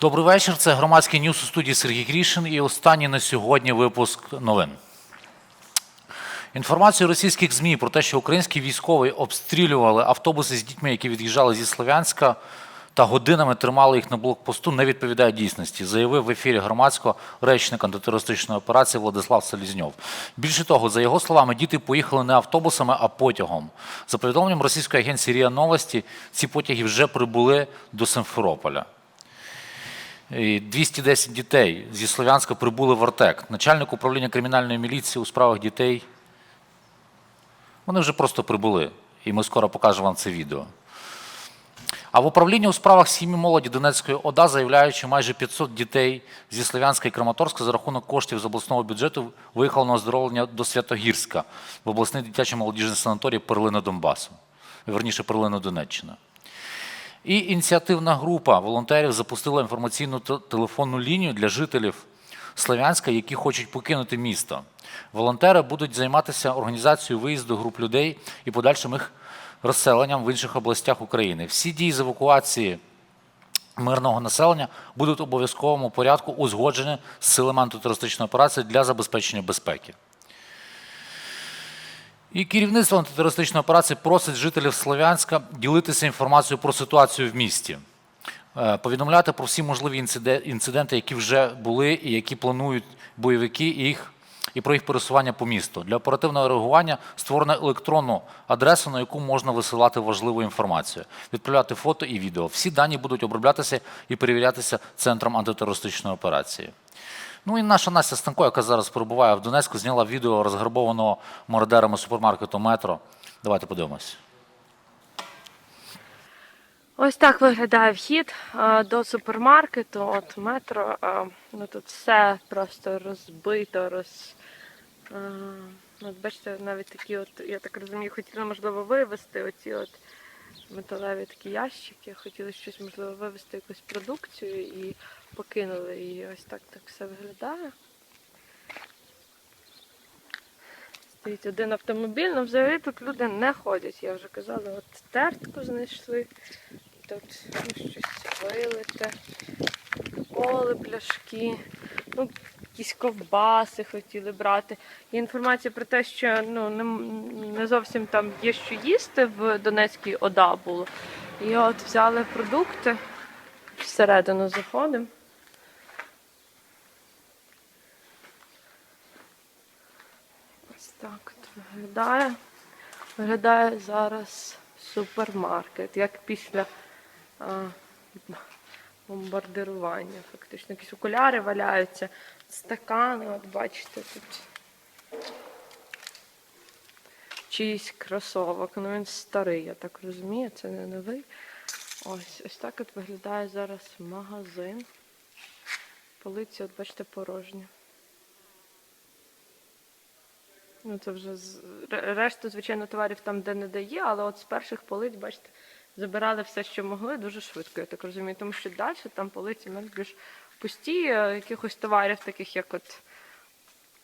Добрий вечір. Це громадський ньюс у студії Сергій Грішин і останній на сьогодні випуск новин. Інформацію російських ЗМІ про те, що українські військові обстрілювали автобуси з дітьми, які від'їжджали зі Слов'янська, та годинами тримали їх на блокпосту, не відповідає дійсності, заявив в ефірі громадського речник антитерористичної операції Владислав Селізньов. Більше того, за його словами, діти поїхали не автобусами, а потягом. За повідомленням російської агенції РІА Новості, ці потяги вже прибули до Симферополя. І 210 дітей зі Слов'янська прибули в Артек. Начальник управління кримінальної міліції у справах дітей. Вони вже просто прибули, і ми скоро покажемо вам це відео. А в управлінні у справах сім'ї молоді Донецької ОДА заявляють, що майже 500 дітей зі Слов'янська і Краматорська за рахунок коштів з обласного бюджету виїхало на оздоровлення до Святогірська в обласний дитячий молодіжний санаторій Перлина Донбасу, верніше Перлина Донеччина. І ініціативна група волонтерів запустила інформаційну телефонну лінію для жителів Слов'янська, які хочуть покинути місто. Волонтери будуть займатися організацією виїзду груп людей і подальшим їх розселенням в інших областях України. Всі дії з евакуації мирного населення будуть в обов'язковому порядку узгоджені з силами антитерористичної операції для забезпечення безпеки. І керівництво антитерористичної операції просить жителів Слов'янська ділитися інформацією про ситуацію в місті, Е, повідомляти про всі можливі інциденти, які вже були і які планують бойовики, їх і про їх пересування по місту. Для оперативного реагування створено електронну адресу, на яку можна висилати важливу інформацію, відправляти фото і відео. Всі дані будуть оброблятися і перевірятися центром антитерористичної операції. Ну і наша Настя Станко, яка зараз перебуває в Донецьку, зняла відео розграбованого мародерами супермаркету Метро. Давайте подивимось. Ось так виглядає вхід е, до супермаркету, от метро. е, Ну тут все просто розбито, роз. е, От бачите, навіть такі, от, я так розумію, хотіли можливо вивезти оці от металеві такі ящики, хотіли щось можливо вивезти якусь продукцію і покинули її. Ось так так все виглядає. Стоїть один автомобіль, ну взагалі тут люди не ходять. Я вже казала, от тертку знайшли. Тут ну, щось вилите, коли пляшки, ну, якісь ковбаси хотіли брати. Є інформація про те, що ну, не, не зовсім там є що їсти в Донецькій ОДА було. І от взяли продукти, всередину заходимо. Ось так от виглядає. Виглядає зараз супермаркет, як після а, бомбардирування. Фактично, якісь окуляри валяються, стакани, от бачите, тут чийсь кросовок. Ну він старий, я так розумію, це не новий. Ось, ось так от виглядає зараз магазин. Полиці, от бачите, порожні. Ну, це вже з ре- решту, звичайно, товарів там, де не дає, але от з перших полиць, бачите, забирали все, що могли, дуже швидко, я так розумію. Тому що далі там полиці ну, більш пусті, е, якихось товарів, таких як от,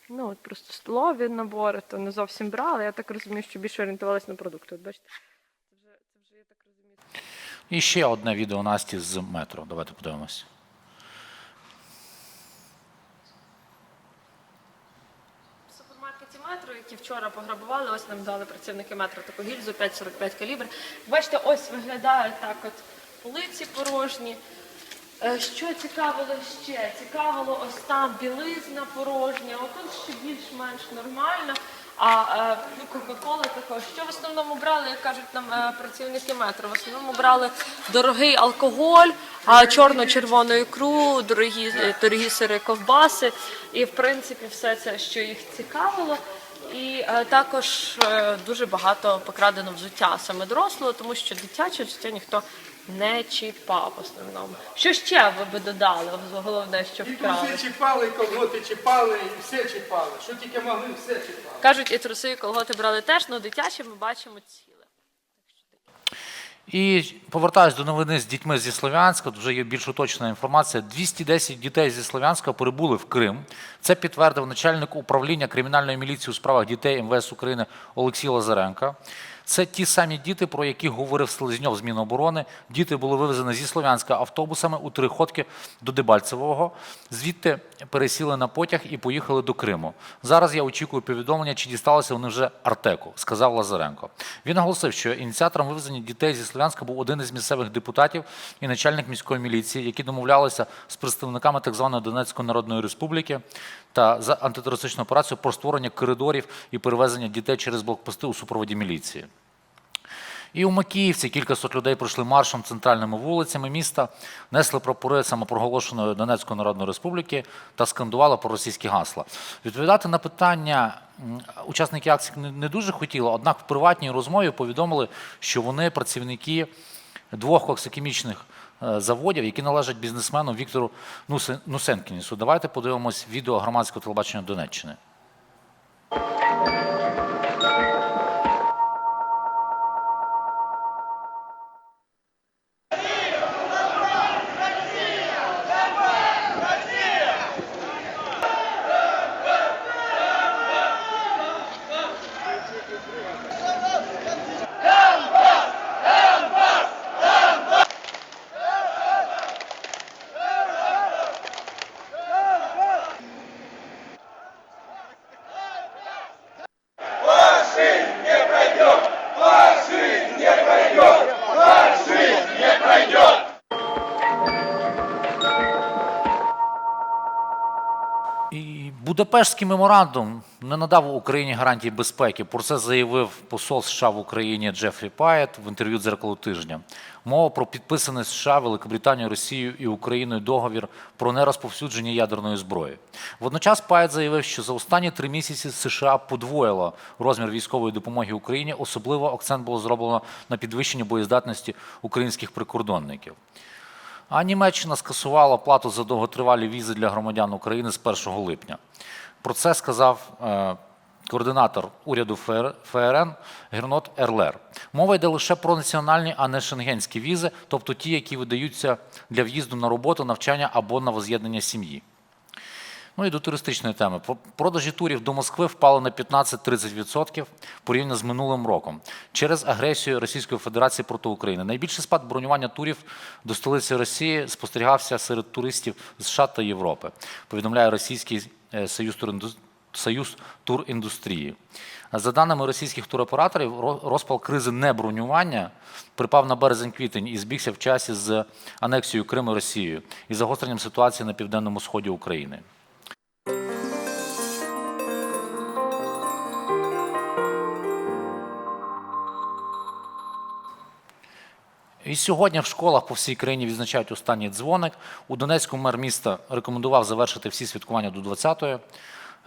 ну, от просто столові набори, то не зовсім брали. Я так розумію, що більше орієнтувалися на продукти. От бачите, це вже, це вже я так розумію. І ще одне відео Насті з метро. Давайте подивимось. В супермаркеті метро, які вчора пограбували, ось нам дали працівники метро таку гільзу 5,45 калібр. Бачите, ось виглядає так от полиці порожні. Е, Що цікавило ще? Цікавило ось там білизна порожня, отут ще більш-менш нормально. А е, ну, Кока-Кола також. Що в основному брали, як кажуть нам е, працівники метро? В основному брали дорогий алкоголь, чорно-червону ікру, дорогі, дорогі сири ковбаси. І в принципі все це, що їх цікавило. І е, також е, дуже багато покрадено взуття саме дорослого, тому що дитяче взуття ніхто не чіпав в основному. Що ще ви би додали? Головне, що І вкрали? труси чіпали, і колготи чіпали, і все чіпали. Що тільки могли, все чіпали. Кажуть, і труси, і колготи брали теж, але дитячі ми бачимо ціле. І повертаюсь до новини з дітьми зі Слов'янська. Вже є більш уточна інформація. 210 дітей зі Слов'янська прибули в Крим. Це підтвердив начальник управління кримінальної міліції у справах дітей МВС України Олексій Лазаренко. Це ті самі діти, про яких говорив Селезньов з Міноборони. Діти були вивезені зі Слов'янська автобусами у три ходки до Дебальцевого. Звідти пересіли на потяг і поїхали до Криму. Зараз я очікую повідомлення, чи дісталися вони вже Артеку, сказав Лазаренко. Він наголосив, що ініціатором вивезення дітей зі Слов'янська був один із місцевих депутатів і начальник міської міліції, які домовлялися з представниками так званої Донецької Народної Республіки та за антитерористичну операцію про створення коридорів і перевезення дітей через блокпости у супроводі міліції. І у Макіївці кількасот людей пройшли маршем центральними вулицями міста, несли прапори самопроголошеної Донецької Народної Республіки та скандували проросійські гасла. Відповідати на питання учасники акції не- дуже хотіли, однак в приватній розмові повідомили, що вони працівники двох коксохімічних е, заводів, які належать бізнесмену Віктору Нусе- Нусенкінісу. Давайте подивимось відео громадського телебачення Донеччини. Будапештський меморандум не надав Україні гарантій безпеки. Про це заявив посол США в Україні Джефрі Паєт в інтерв'ю дзеркалу тижня. Мова про підписаний США, Великобританією, Росією і Україною договір про нерозповсюдження ядерної зброї. Водночас Паєт заявив, що за останні три місяці США подвоїло розмір військової допомоги Україні. Особливо акцент було зроблено на підвищенні боєздатності українських прикордонників. А Німеччина скасувала плату за довготривалі візи для громадян України з 1 липня. Про це сказав е, координатор уряду ФР, ФРН Гернот Ерлер. Мова йде лише про національні, а не шенгенські візи, тобто ті, які видаються для в'їзду на роботу, навчання або на воз'єднання сім'ї. Ну і до туристичної теми. Про- Продажі турів до Москви впали на 15-30% порівняно з минулим роком через агресію Російської Федерації проти України. Найбільший спад бронювання турів до столиці Росії спостерігався серед туристів з США та Європи. Повідомляє російський е, союз туріндус- Союз туріндустрії. За даними російських туроператорів, розпал кризи небронювання припав на березень-квітень і збігся в часі з анексією Криму Росією і загостренням ситуації на південному сході України. І сьогодні в школах по всій країні відзначають останній дзвоник. У Донецьку мер міста рекомендував завершити всі святкування до 20-ї.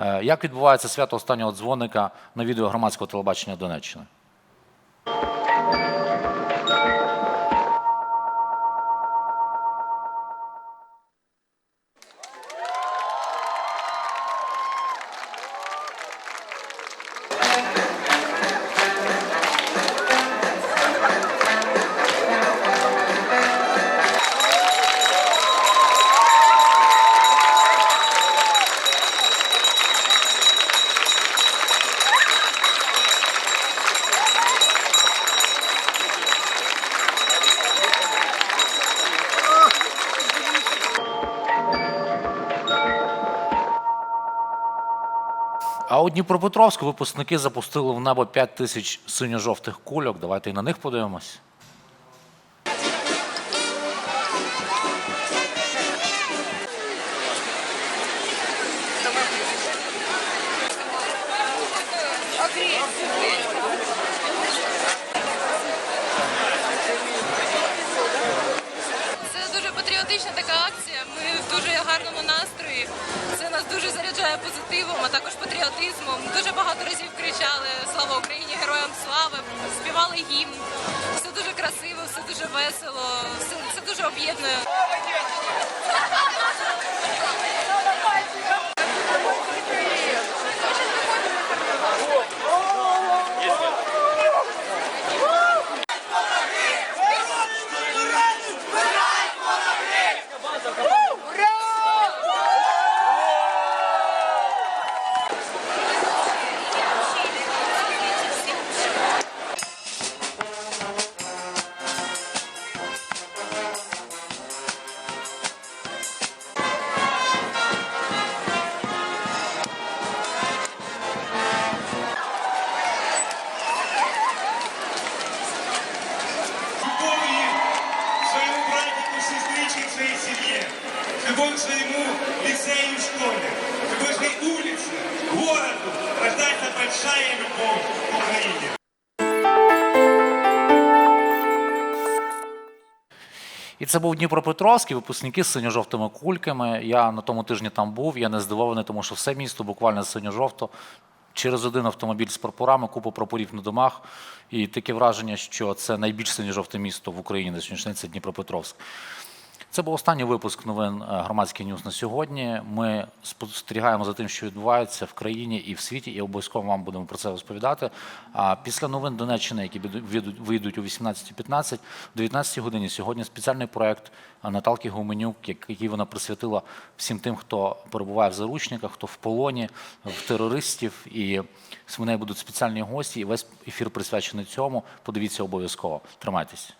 Е, Як відбувається свято останнього дзвоника на відео громадського телебачення Донеччини? А у Дніпропетровську випускники запустили в небо 5 тисяч синьо-жовтих кульок. Давайте і на них подивимось. об'єднує любом своему лицею и школе, в каждой улице, городу рождается большая любовь к Украине. І це був Дніпропетровський, випускники з синьо-жовтими кульками. Я на тому тижні там був, я не здивований, тому що все місто буквально синьо-жовто. Через один автомобіль з прапорами, купу прапорів на домах. І таке враження, що це найбільш синьо-жовте місто в Україні на сьогоднішній день це Дніпропетровськ. Це був останній випуск новин е, громадський ньюс на сьогодні. Ми спостерігаємо за тим, що відбувається в країні і в світі, і обов'язково вам будемо про це розповідати. А після новин Донеччини, які вийдуть- о 18.15, о 19 годині сьогодні спеціальний проект Наталки Гуменюк, який вона присвятила всім тим, хто перебуває в заручниках, хто в полоні, в терористів. І в неї будуть спеціальні гості, і весь ефір присвячений цьому. Подивіться обов'язково. Тримайтесь.